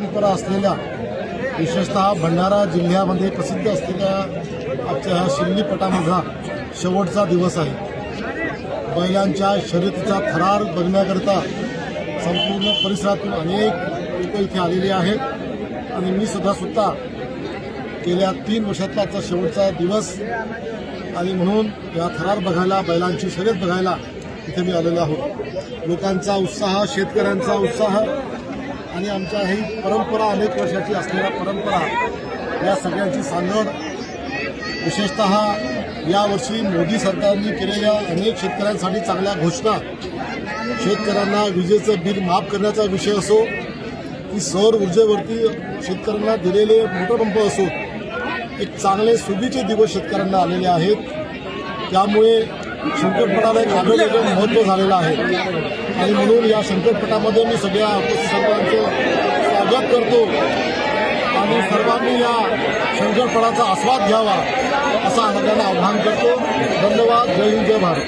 परंपरा असलेल्या विशेषतः भंडारा जिल्ह्यामध्ये प्रसिद्ध असलेल्या आमच्या ह्या शिमलीपटामधला शेवटचा दिवस आहे. बैलांच्या शर्यतीचा थरार बघण्याकरता संपूर्ण परिसरातून अनेक लोक इथे आलेले आहेत. आणि मी सुद्धा गेल्या तीन वर्षातला आजचा शेवटचा दिवस आणि म्हणून या थरार बघायला बैलांची शर्यत बघायला इथे मी आलेलो आहोत. लोकांचा उत्साह शेतकऱ्यांचा उत्साह आणि आमच्या ही परंपरा अनेक वर्षाची असलेल्या परंपरा या सगळ्यांची सांगड. विशेषत यावर्षी मोदी सरकारने केलेल्या अनेक शेतकऱ्यांसाठी चांगल्या घोषणा. शेतकऱ्यांना विजेचं बिल माफ करण्याचा विषय असो की सौर ऊर्जेवरती शेतकऱ्यांना दिलेले मोटरपंप असो एक चांगले सुगीचे दिवस शेतकऱ्यांना आलेले आहेत. त्यामुळे संकटपटाला एक आगळं महत्त्व झालेलं आहे. आणि म्हणून या संकटपटामध्ये मी सगळ्या सर्वांचं स्वागत करतो. आणि सर्वांनी या संकटपटाचा आस्वाद घ्यावा असं सगळ्यांना आवाहन करतो. धन्यवाद. जय हिंद जय भारत.